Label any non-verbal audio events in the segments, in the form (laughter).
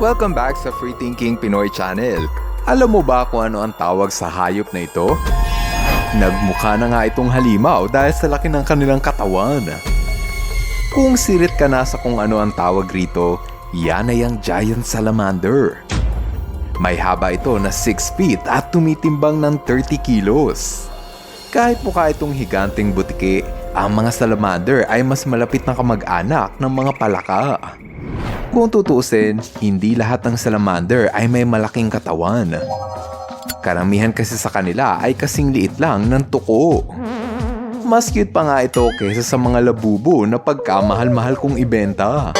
Welcome back sa Free Thinking Pinoy Channel. Alam mo ba kung ano ang tawag sa hayop na ito? Nagmukha na nga itong halimaw dahil sa laki ng kanilang katawan. Kung sirit ka na sa kung ano ang tawag rito, yan ay ang giant salamander. May haba ito na 6 feet at tumitimbang ng 30 kilos. Kahit mukha itong higanting butiki, ang mga salamander ay mas malapit na kamag-anak ng mga palaka. Kung tutuusin, hindi lahat ng salamander ay may malaking katawan. Karamihan kasi sa kanila ay kasing liit lang ng tuko. Mas cute pa nga ito kaysa sa mga labubo na pagkamahal-mahal kong ibenta.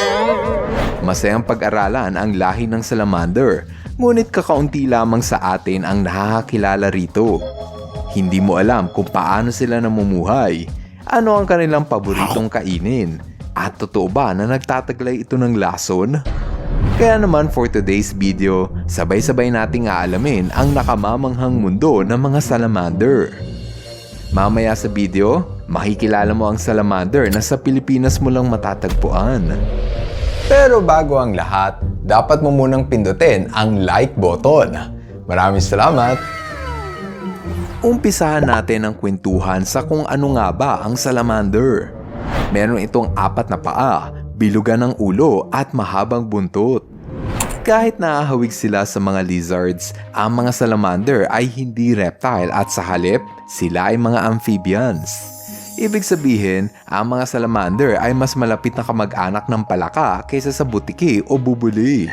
Masayang pag-aralan ang lahi ng salamander, ngunit kakaunti lamang sa atin ang nakakakilala rito. Hindi mo alam kung paano sila namumuhay, ano ang kanilang paboritong kainin, at totoo ba na nagtataglay ito ng lason? Kaya naman for today's video, sabay-sabay nating aalamin ang nakamamanghang mundo ng mga salamander. Mamaya sa video, makikilala mo ang salamander na sa Pilipinas mo lang matatagpuan. Pero bago ang lahat, dapat mo munang pindutin ang like button. Maraming salamat! Umpisahan natin ang kwentuhan sa kung ano nga ba ang salamander. Meron itong apat na paa, bilugan ng ulo at mahabang buntot. Kahit naahawig sila sa mga lizards, ang mga salamander ay hindi reptile at sa halip, sila ay mga amphibians. Ibig sabihin, ang mga salamander ay mas malapit na kamag-anak ng palaka kaysa sa butiki o bubuli.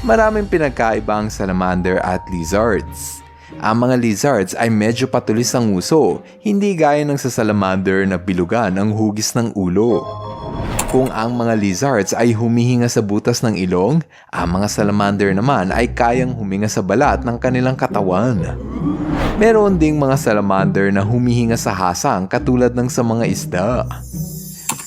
Maraming pinagkaiba ang salamander at lizards. Ang mga lizards ay medyo patulis ang uso, hindi gaya ng sa salamander na bilugan ang hugis ng ulo. Kung ang mga lizards ay humihinga sa butas ng ilong, ang mga salamander naman ay kayang huminga sa balat ng kanilang katawan. Meron ding mga salamander na humihinga sa hasang katulad ng sa mga isda.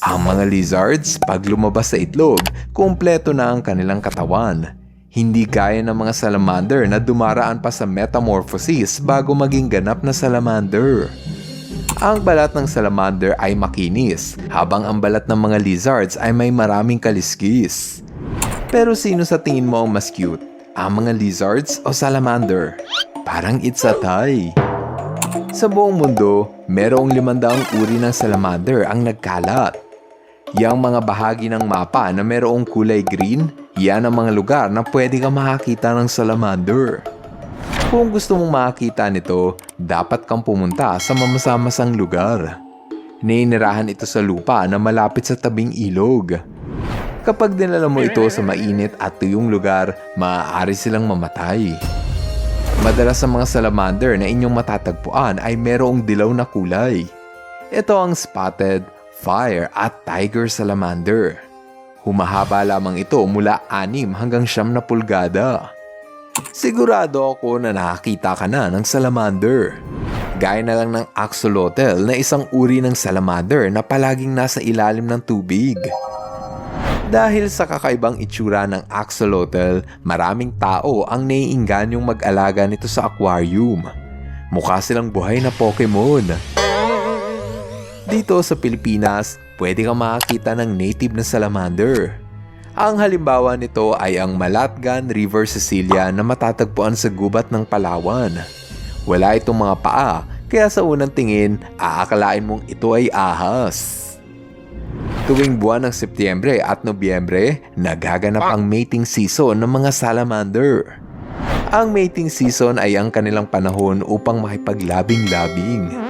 Ang mga lizards, pag lumabas sa itlog, kumpleto na ang kanilang katawan. Hindi gaya ng mga salamander na dumaraan pa sa metamorphosis bago maging ganap na salamander. Ang balat ng salamander ay makinis, habang ang balat ng mga lizards ay may maraming kaliskis. Pero sino sa tingin mo ang mas cute? Ang mga lizards o salamander? Parang it's a tie. Sa buong mundo, merong limandaang uri ng salamander ang nagkalat. Yang mga bahagi ng mapa na merong kulay green, yan ang mga lugar na pwede kang makakita ng salamander. Kung gusto mong makakita nito, dapat kang pumunta sa mamasamasang lugar. Ninirahan ito sa lupa na malapit sa tabing ilog. Kapag dinala mo ito sa mainit at tuyong lugar, maaari silang mamatay. Madalas sa mga salamander na inyong matatagpuan ay merong dilaw na kulay. Ito ang spotted, fire at tiger salamander. Humahaba lamang ito mula 6 hanggang 9 na pulgada. Sigurado ako na nakakita ka na ng salamander. Gaya na lang ng axolotl na isang uri ng salamander na palaging nasa ilalim ng tubig. Dahil sa kakaibang itsura ng axolotl, maraming tao ang naiingganyong mag-alaga nito sa aquarium. Mukha silang buhay na Pokemon. Dito sa Pilipinas, pwede kang makakita ng native na salamander. Ang halimbawa nito ay ang Malatgan River Cecilia na matatagpuan sa gubat ng Palawan. Wala itong mga paa, kaya sa unang tingin, aakalain mong ito ay ahas. Tuwing buwan ng Setyembre at Nobyembre, nagaganap ang mating season ng mga salamander. Ang mating season ay ang kanilang panahon upang makipaglabing-labing.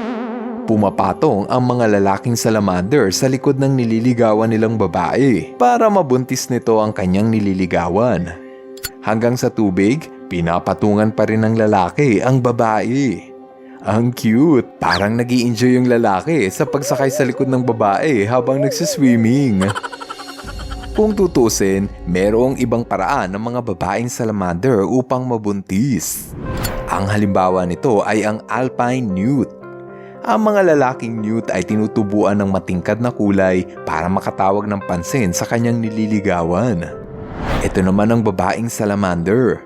Pumapatong ang mga lalaking salamander sa likod ng nililigawan nilang babae para mabuntis nito ang kanyang nililigawan. Hanggang sa tubig, pinapatungan pa rin ng lalaki ang babae. Ang cute! Parang nag enjoy yung lalaki sa pagsakay sa likod ng babae habang nagsiswimming. (laughs) Kung tutusin, merong ibang paraan ng mga babaeng salamander upang mabuntis. Ang halimbawa nito ay ang alpine newt. Ang mga lalaking newt ay tinutubuan ng matingkad na kulay para makatawag ng pansin sa kanyang nililigawan. Ito naman ang babaeng salamander.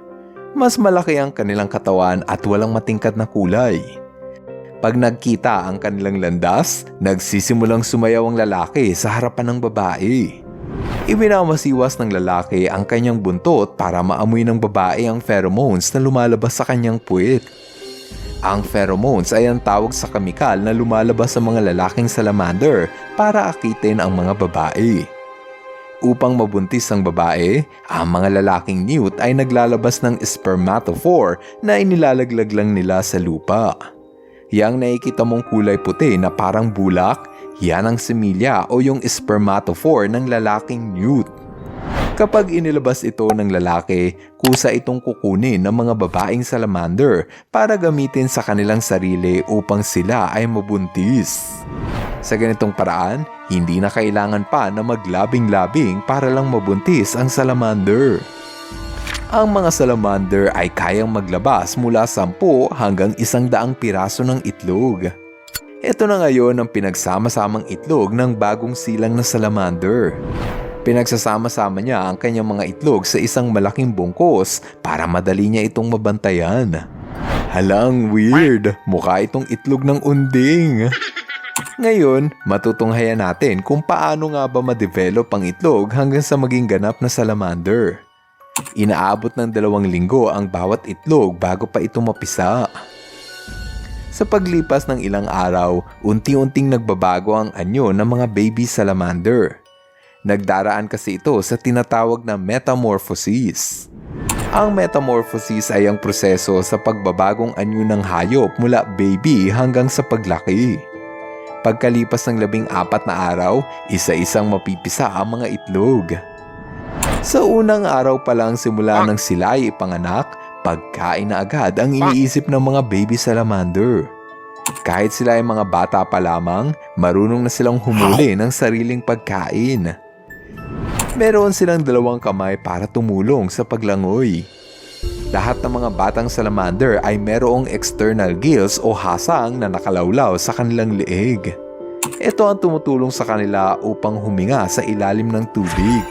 Mas malaki ang kanilang katawan at walang matingkad na kulay. Pag nagkita ang kanilang landas, nagsisimulang sumayaw ang lalaki sa harapan ng babae. Ibinamasiwas ng lalaki ang kanyang buntot para maamoy ng babae ang pheromones na lumalabas sa kanyang puwit. Ang pheromones ay ang tawag sa kamikal na lumalabas sa mga lalaking salamander para akitin ang mga babae. Upang mabuntis ang babae, ang mga lalaking newt ay naglalabas ng spermatophore na inilalaglag lang nila sa lupa. Yang nakikita mong kulay puti na parang bulak, yan ang semilya o yung spermatophore ng lalaking newt. Kapag inilabas ito ng lalaki, kusa itong kukunin ng mga babaeng salamander para gamitin sa kanilang sarili upang sila ay mabuntis. Sa ganitong paraan, hindi na kailangan pa na maglabing-labing para lang mabuntis ang salamander. Ang mga salamander ay kayang maglabas mula 10 hanggang 100 piraso ng itlog. Ito na ngayon ang pinagsama-samang itlog ng bagong silang na salamander. Pinagsasama-sama niya ang kanyang mga itlog sa isang malaking bungkos para madali niya itong mabantayan. Halang weird, mukha itong itlog ng unding. (laughs) Ngayon, matutunghayan natin kung paano nga ba ma-develop ang itlog hanggang sa maging ganap na salamander. Inaabot ng dalawang linggo ang bawat itlog bago pa ito mapisa. Sa paglipas ng ilang araw, unti-unting nagbabago ang anyo ng mga baby salamander. Nagdaraan kasi ito sa tinatawag na metamorphosis. Ang metamorphosis ay ang proseso sa pagbabagong anyo ng hayop mula baby hanggang sa paglaki. Pagkalipas ng labing apat na araw, isa-isang mapipisa ang mga itlog. Sa unang araw pa lang simula ng sila ay ipanganak, pagkain na agad ang iniisip ng mga baby salamander. Kahit sila ay mga bata pa lamang, marunong na silang humuli ng sariling pagkain. Meron silang dalawang kamay para tumulong sa paglangoy. Lahat ng mga batang salamander ay merong external gills o hasang na nakalawlaw sa kanilang leeg. Ito ang tumutulong sa kanila upang huminga sa ilalim ng tubig.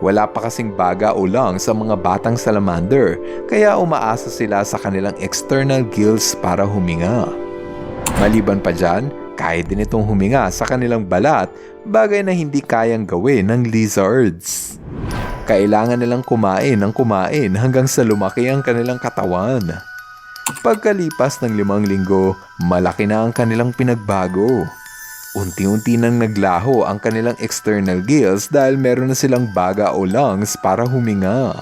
Wala pa kasing baga o lang sa mga batang salamander kaya umaasa sila sa kanilang external gills para huminga. Maliban pa dyan, kaya din itong huminga sa kanilang balat, bagay na hindi kayang gawin ng lizards. Kailangan nilang kumain ng kumain hanggang sa lumaki ang kanilang katawan. Pagkalipas ng limang linggo, malaki na ang kanilang pinagbago. Unti-unti nang naglaho ang kanilang external gills dahil meron na silang baga o lungs para huminga.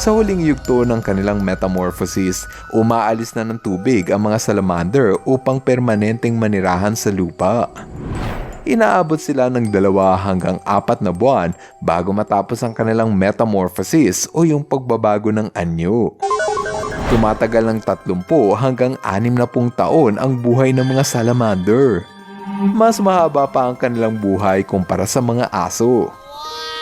Sa huling yugto ng kanilang metamorphosis, umaalis na ng tubig ang mga salamander upang permanenteng manirahan sa lupa. Inaabot sila ng dalawa hanggang apat na buwan bago matapos ang kanilang metamorphosis o yung pagbabago ng anyo. Tumatagal ng 30 hanggang 60 taon ang buhay ng mga salamander. Mas mahaba pa ang kanilang buhay kumpara sa mga aso.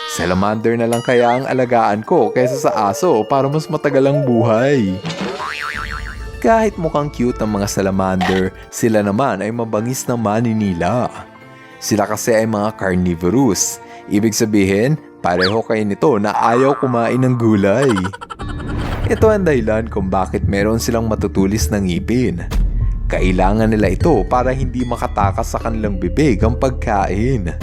Salamander na lang kaya ang alagaan ko kaysa sa aso para mas matagal ang buhay. Kahit mukhang cute ang mga salamander, sila naman ay mabangis na maninila. Sila kasi ay mga carnivorous. Ibig sabihin, pareho kayo nito na ayaw kumain ng gulay. Ito ang dahilan kung bakit meron silang matutulis ng ngipin. Kailangan nila ito para hindi makatakas sa kanilang bibig ang pagkain.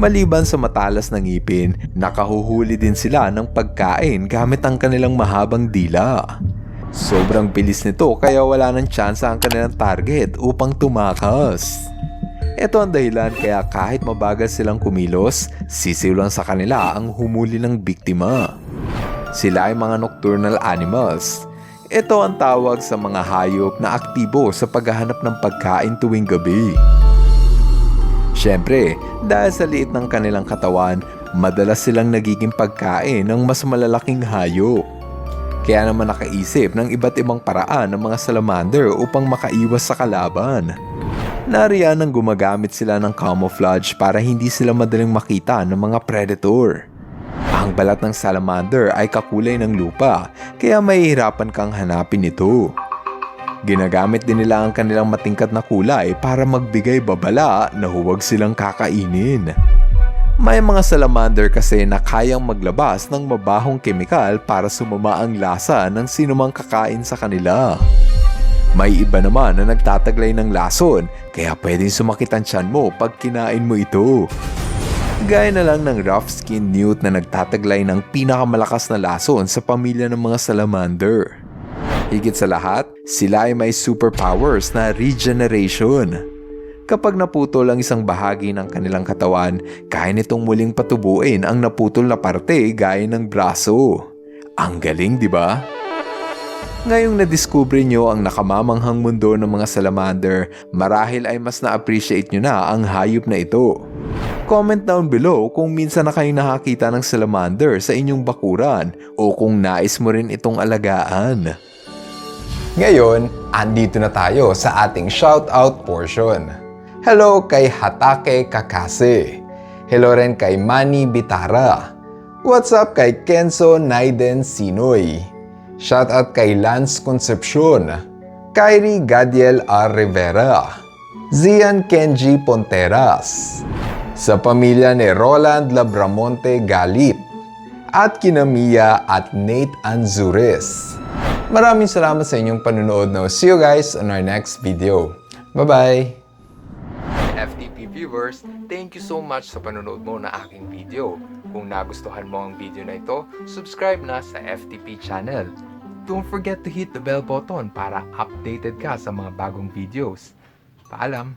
Maliban sa matalas ng ngipin, nakahuhuli din sila ng pagkain gamit ang kanilang mahabang dila. Sobrang bilis nito kaya wala ng tsansa ang kanilang target upang tumakas. Ito ang dahilan kaya kahit mabagal silang kumilos, sisiw lang sa kanila ang humuli ng biktima. Sila ay mga nocturnal animals. Ito ang tawag sa mga hayop na aktibo sa paghahanap ng pagkain tuwing gabi. Siyempre, dahil sa liit ng kanilang katawan, madalas silang nagiging pagkain ng mas malalaking hayop. Kaya naman nakaisip ng iba't ibang paraan ng mga salamander upang makaiwas sa kalaban. Nariyan ang gumagamit sila ng camouflage para hindi sila madaling makita ng mga predator. Ang balat ng salamander ay kakulay ng lupa, kaya mahihirapan kang hanapin ito. Ginagamit din nila ang kanilang matingkad na kulay para magbigay babala na huwag silang kakainin. May mga salamander kasi na kayang maglabas ng mabahong kemikal para sumama ang lasa ng sinumang kakain sa kanila. May iba naman na nagtataglay ng lason kaya pwedeng sumakit ang tiyan mo pag kinain mo ito. Gaya na lang ng rough-skinned newt na nagtataglay ng pinakamalakas na lason sa pamilya ng mga salamander. Higit sa lahat, sila ay may superpowers na regeneration. Kapag naputol ang isang bahagi ng kanilang katawan, kaya nitong muling patubuin ang naputol na parte gaya ng braso. Ang galing, di ba? Ngayong nadiskubre nyo ang nakamamanghang mundo ng mga salamander, marahil ay mas na-appreciate nyo na ang hayop na ito. Comment down below kung minsan na kayo nakakita ng salamander sa inyong bakuran o kung nais mo rin itong alagaan. Ngayon, andito na tayo sa ating shoutout portion. Hello kay Hatake Kakase. Hello rin kay Manny Bitara. What's up kay Kenzo Naiden Sinoy. Shoutout kay Lance Concepcion. Kyrie Gadiel R. Rivera. Zian Kenji Ponteras. Sa pamilya ni Roland Labramonte Galit. At kina Mia at Nate Anzures. Maraming salamat sa inyong panunood. Now, see you guys on our next video. Bye-bye! FTP viewers, thank you so much sa panonood mo na aking video. Kung nagustuhan mo ang video na ito, subscribe na sa FTP channel. Don't forget to hit the bell button para updated ka sa mga bagong videos. Paalam!